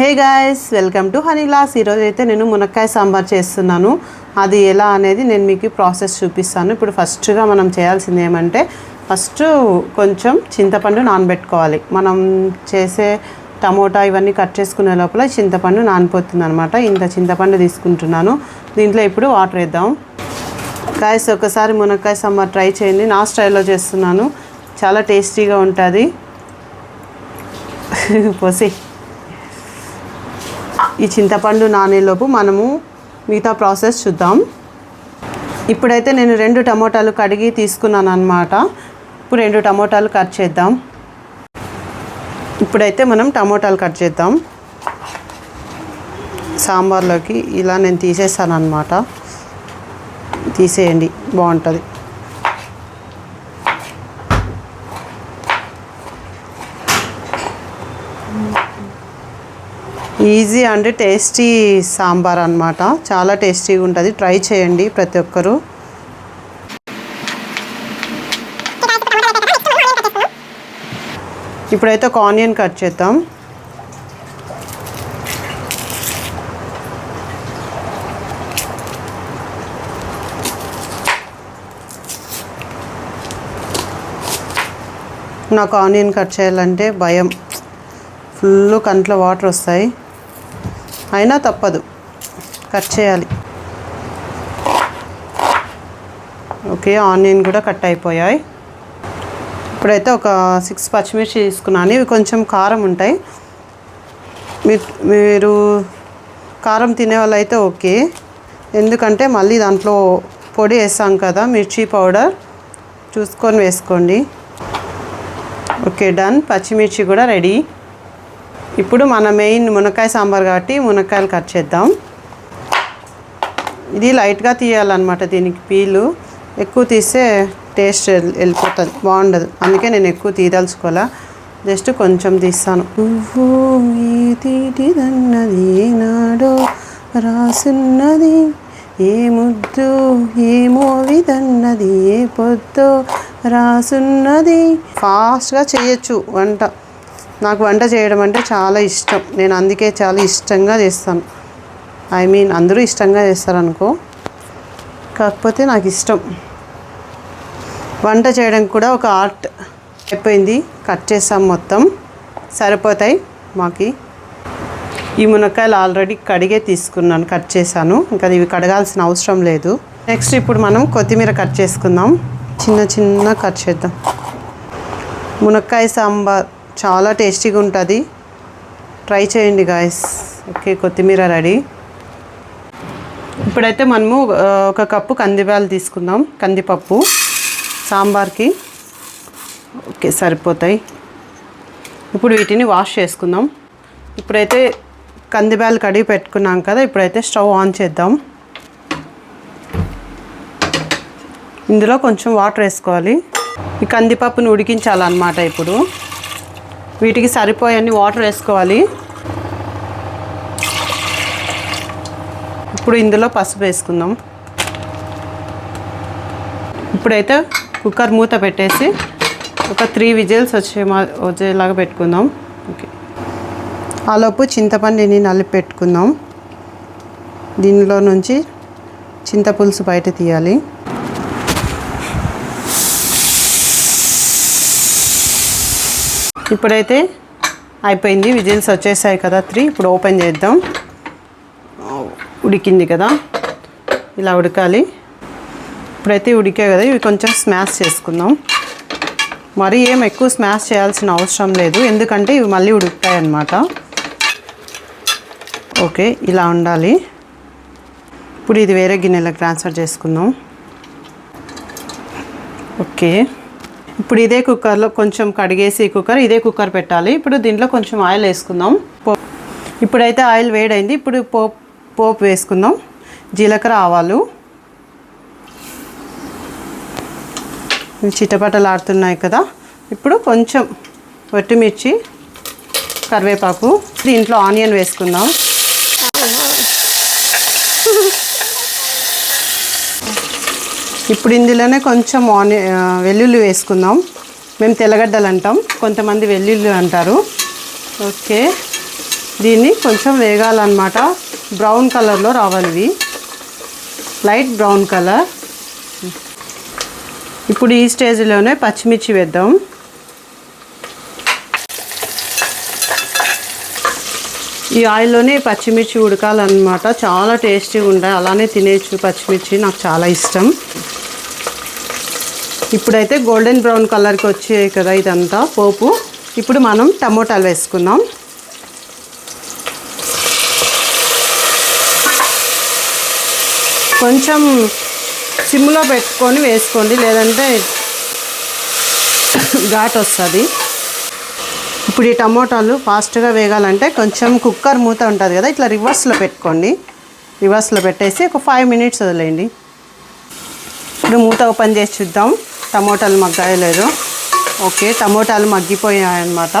Hey guys welcome to హనీలాస్ ఈరోజు అయితే నేను మునక్కాయ సాంబార్ చేస్తున్నాను. అది ఎలా అనేది నేను మీకు ప్రాసెస్ చూపిస్తాను. ఇప్పుడు ఫస్ట్గా మనం చేయాల్సింది ఏమంటే ఫస్ట్ కొంచెం చింతపండు నానబెట్టుకోవాలి. మనం చేసే టమోటా ఇవన్నీ కట్ చేసుకునే లోపల చింతపండు నానిపోతుంది అనమాట ఇంత చింతపండు తీసుకుంటున్నాను. దీంట్లో ఇప్పుడు వాటర్ వేద్దాం. గాయస్ ఒకసారి మునక్కాయ సాంబార్ ట్రై చేయండి. నా స్టైల్లో చేస్తున్నాను. చాలా టేస్టీగా ఉంటుంది. పోసి ఈ చింతపండు నానేలోపు మనము మిగతా ప్రాసెస్ చూద్దాం. ఇప్పుడైతే నేను రెండు టమోటాలు కడిగి తీసుకున్నాను అనమాట ఇప్పుడు రెండు టమోటాలు కట్ చేద్దాం. ఇప్పుడైతే మనం టమోటాలు కట్ చేద్దాం. సాంబార్లోకి ఇలా నేను తీసేస్తాను అనమాట తీసేయండి బాగుంటుంది. ఈజీ అండ్ టేస్టీ సాంబార్ అనమాట చాలా టేస్టీగా ఉంటుంది. ట్రై చేయండి ప్రతి ఒక్కరూ. ఇప్పుడైతే ఒక ఆనియన్ కట్ చేద్దాం. నాకు ఆనియన్ కట్ చేయాలంటే భయం. ఫుల్ కంట్లో వాటర్ వస్తాయి. అయినా తప్పదు. కట్ చేయాలి. ఓకే ఆనియన్ కూడా కట్ అయిపోయాయి. ఇప్పుడైతే ఒక సిక్స్ పచ్చిమిర్చి తీసుకున్నాను. ఇవి కొంచెం కారం ఉంటాయి. మీరు మీరు కారం తినే వాళ్ళు అయితే ఓకే. ఎందుకంటే మళ్ళీ దాంట్లో పొడి వేస్తాం కదా మిర్చి పౌడర్ చూసుకొని వేసుకోండి. Okay done. పచ్చిమిర్చి కూడా రెడీ. ఇప్పుడు మన మెయిన్ మునక్కాయ సాంబార్ కాబట్టి మునక్కాయలు కట్ చేద్దాం. ఇది లైట్గా తీయాలన్నమాట దీనికి పీలు. ఎక్కువ తీస్తే టేస్ట్ వెళ్ళిపోతుంది బాగుండదు. అందుకే నేను ఎక్కువ తీయదలుచుకోవాలా జస్ట్ కొంచెం తీస్తాను. పువ్వు తీటిదన్నది ఏనాడో రాసున్నది ఏ ముద్దు ఏమో విదన్నది ఏ పొద్దు రాసున్నది. ఫాస్ట్గా చేయొచ్చు వంట. నాకు వంట చేయడం అంటే చాలా ఇష్టం. నేను అందుకే చాలా ఇష్టంగా చేస్తాను. ఐ మీన్ అందరూ ఇష్టంగా చేస్తారనుకో. కాకపోతే నాకు ఇష్టం. వంట చేయడం కూడా ఒక ఆర్ట్. అయిపోయింది. కట్ చేసాం మొత్తం. సరిపోతాయి మాకి. ఈ మునక్కాయలు ఆల్రెడీ కడిగే తీసుకున్నాను. కట్ చేశాను. ఇంకా ఇవి కడగాల్సిన అవసరం లేదు. నెక్స్ట్ ఇప్పుడు మనం కొత్తిమీర కట్ చేసుకుందాం. చిన్న చిన్న కట్ చేద్దాం. మునక్కాయ సాంబార్. చాలా టేస్టీగా ఉంటుంది. ట్రై చేయండి గాయస్ ఓకే కొత్తిమీర రెడీ. ఇప్పుడైతే మనము ఒక కప్పు కందిబ్యాలు తీసుకుందాం. కందిపప్పు సాంబార్కి. ఓకే సరిపోతాయి. ఇప్పుడు వీటిని వాష్ చేసుకుందాం. ఇప్పుడైతే కందిబ్యాలు కడిగి పెట్టుకున్నాం కదా ఇప్పుడైతే స్టవ్ ఆన్ చేద్దాం. ఇందులో కొంచెం వాటర్ వేసుకోవాలి. ఈ కందిపప్పును ఉడికించాలన్నమాట ఇప్పుడు. వీటికి సరిపోయన్ని వాటర్ వేసుకోవాలి. ఇప్పుడు ఇందులో పసుపు వేసుకుందాం. ఇప్పుడైతే కుక్కర్ మూత పెట్టేసి ఒక త్రీ విజిల్స్ వచ్చే మా వచ్చేలాగా పెట్టుకుందాం. ఓకే. ఆలోపు చింతపండుని నలిపి పెట్టుకుందాం. దీనిలో నుంచి చింతపులుసు బయట తీయాలి. ఇప్పుడైతే అయిపోయింది విజిల్స్ వచ్చేసాయి కదా త్రీ ఇప్పుడు ఓపెన్ చేద్దాం. ఉడికింది కదా ఇలా ఉడకాలి. ఇప్పుడైతే ఉడికే కదా ఇవి కొంచెం స్మాష్ చేసుకుందాం. మరీ ఏం ఎక్కువ స్మాష్ చేయాల్సిన అవసరం లేదు ఎందుకంటే ఇవి మళ్ళీ ఉడుకుతాయి అన్నమాట. ఓకే ఇలా ఉండాలి. ఇప్పుడు ఇది వేరే గిన్నెలకు ట్రాన్స్ఫర్ చేసుకుందాం. ఓకే. ఇప్పుడు ఇదే కుక్కర్లో కొంచెం కడిగేసి కుక్కర్ ఇదే కుక్కర్ పెట్టాలి. ఇప్పుడు దీంట్లో కొంచెం ఆయిల్ వేసుకుందాం. ఇప్పుడైతే ఆయిల్ వేడైంది. ఇప్పుడు పోపు పోపు వేసుకుందాం. జీలకర్ర ఆవాలు. ఇవి చిటపటలాడుతున్నాయి కదా. ఇప్పుడు కొంచెం వట్టిమిర్చి కరివేపాకు. దీంట్లో ఆనియన్ వేసుకుందాం. ఇప్పుడు ఇందులోనే కొంచెం ఆని వెల్లుల్లి వేసుకుందాం. మేము తెల్లగడ్డలు అంటాం. కొంతమంది వెల్లుల్లి అంటారు. ఓకే. దీన్ని కొంచెం వేగాలన్నమాట. బ్రౌన్ కలర్లో రావాలి లైట్ బ్రౌన్ కలర్. ఇప్పుడు ఈ స్టేజ్లోనే పచ్చిమిర్చి వేద్దాం. ఈ ఆయిల్లోనే పచ్చిమిర్చి ఉడకాలన్నమాట. చాలా టేస్టీగా ఉంటాయి. అలానే తినేయచ్చు పచ్చిమిర్చి. నాకు చాలా ఇష్టం. ఇప్పుడైతే గోల్డెన్ బ్రౌన్ కలర్కి వచ్చాయి కదా ఇదంతా పోపు. ఇప్పుడు మనం టమోటాలు వేసుకుందాం. కొంచెం సిమ్లో పెట్టుకొని వేసుకోండి. లేదంటే ఘాట్ వస్తుంది ఇప్పుడు ఈ టమోటాలు ఫాస్ట్గా వేగాలంటే కొంచెం కుక్కర్ మూత ఉంటుంది కదా ఇట్లా రివర్స్లో పెట్టుకోండి. రివర్స్లో పెట్టేసి ఒక ఫైవ్ మినిట్స్ వదిలేయండి. ఇప్పుడు మూత ఓపెన్ చేసి చూద్దాం. టమోటాలు మగ్గాయలేదు. ఓకే టమోటాలు మగ్గిపోయాయన్నమాట.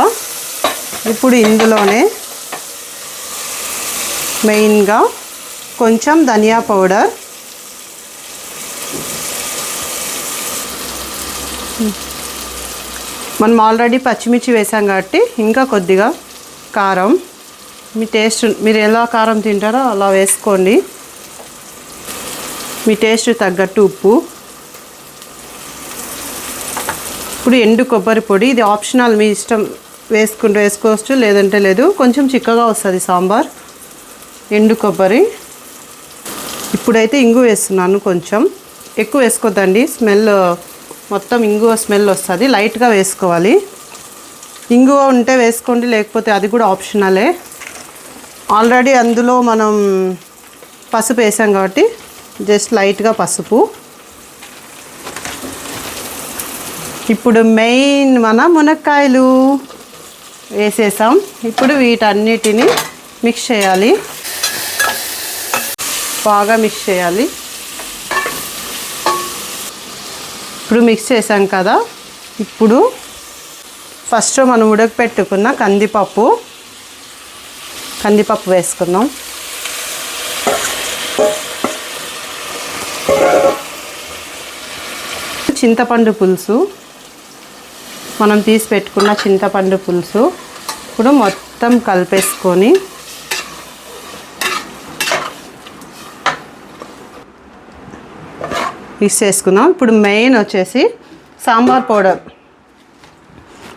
ఇప్పుడు ఇందులోనే మెయిన్గా కొంచెం ధనియా పౌడర్ మనం ఆల్రెడీ పచ్చిమిర్చి వేసాం కాబట్టి ఇంకా కొద్దిగా కారం. మీ టేస్ట్ మీరు ఎలా కారం తింటారో అలా వేసుకోండి. మీ టేస్ట్ తగ్గట్టు ఉప్పు. ఇప్పుడు ఎండు కొబ్బరి పొడి ఇది ఆప్షనల్ మీ ఇష్టం వేసుకుంటూ వేసుకోవచ్చు లేదంటే లేదు. కొంచెం చిక్కగా వస్తుంది సాంబార్. ఎండు కొబ్బరి. ఇప్పుడైతే ఇంగు వేస్తున్నాను కొంచెం. ఎక్కువ వేసుకోద్దండి. స్మెల్ మొత్తం ఇంగువ స్మెల్ వస్తుంది. లైట్గా వేసుకోవాలి. ఇంగువ ఉంటే వేసుకోండి లేకపోతే అది కూడా ఆప్షనలే. ఆల్రెడీ అందులో మనం పసుపు వేసాం కాబట్టి జస్ట్ లైట్గా పసుపు. ఇప్పుడు మెయిన్ మన మునక్కాయలు వేసేసాం. ఇప్పుడు వీటన్నిటిని మిక్స్ చేయాలి. బాగా మిక్స్ చేయాలి. ఇప్పుడు మిక్స్ చేసాం కదా. ఇప్పుడు ఫస్ట్ మనం ఉడకపెట్టుకున్న కందిపప్పు కందిపప్పు వేసుకుందాం. చింతపండు పులుసు మనం తీసి పెట్టుకున్న చింతపండు పులుసు ఇప్పుడు మొత్తం కలిపేసుకొని మిక్స్ చేసుకుందాం. ఇప్పుడు మెయిన్ వచ్చేసి సాంబార్ పౌడర్.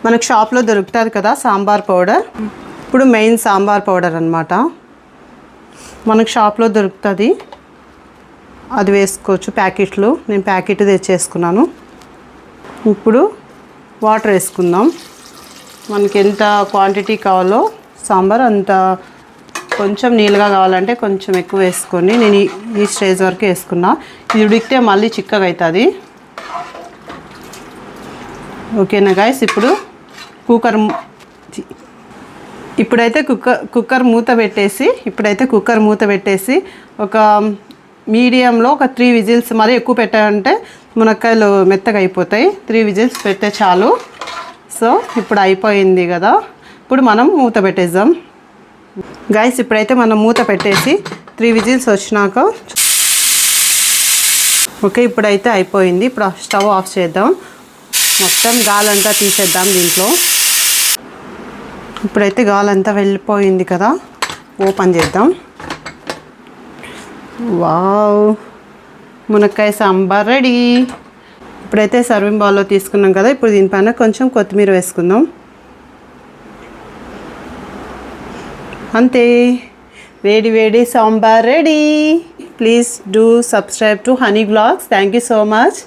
మనకు షాప్లో దొరుకుతుంది కదా సాంబార్ పౌడర్. ఇప్పుడు మెయిన్ సాంబార్ పౌడర్ అనమాట మనకు షాప్లో దొరుకుతుంది. అది వేసుకోవచ్చు ప్యాకెట్లు. నేను ప్యాకెట్ తెచ్చేసుకున్నాను. ఇప్పుడు వాటర్ వేసుకుందాం. మనకి ఎంత క్వాంటిటీ కావాలో సాంబార్ అంత కొంచెం నీళ్ళగా కావాలంటే కొంచెం ఎక్కువ వేసుకొని నేను ఈ- ఈ స్టేజ్ వరకు వేసుకున్నా. ఇది ఉడికితే మళ్ళీ చిక్కగా అవుతుంది. ఓకేనా గాయస్ ఇప్పుడు కుక్కర్ ఇప్పుడైతే కుక్కర్ కుక్కర్ మూత పెట్టేసి ఇప్పుడైతే కుక్కర్ మూత పెట్టేసి ఒక మీడియంలో ఒక త్రీ విజిల్స్ మరీ ఎక్కువ పెట్టాలంటే మునక్కాయలు మెత్తగా అయిపోతాయి. త్రీ విజిల్స్ పెట్టే చాలు. సో ఇప్పుడు అయిపోయింది కదా. ఇప్పుడు మనం మూత పెట్టేద్దాం. గైస్ ఇప్పుడైతే మనం మూత పెట్టేసి త్రీ విజిల్స్ వచ్చినాక ఓకే ఇప్పుడైతే అయిపోయింది. ఇప్పుడు స్టవ్ ఆఫ్ చేద్దాం. మొత్తం గాలంతా తీసేద్దాం దీంట్లో. ఇప్పుడైతే గాలంతా వెళ్ళిపోయింది కదా ఓపెన్ చేద్దాం. వావ్! మునక్కాయ సాంబార్ రెడీ. ఇప్పుడైతే సర్వింగ్ బౌల్లో తీసుకున్నాం కదా ఇప్పుడు దీనిపైన కొంచెం కొత్తిమీర వేసుకుందాం. అంతే. వేడి వేడి sambar ready. Please do subscribe to honey blogs. Thank you so much.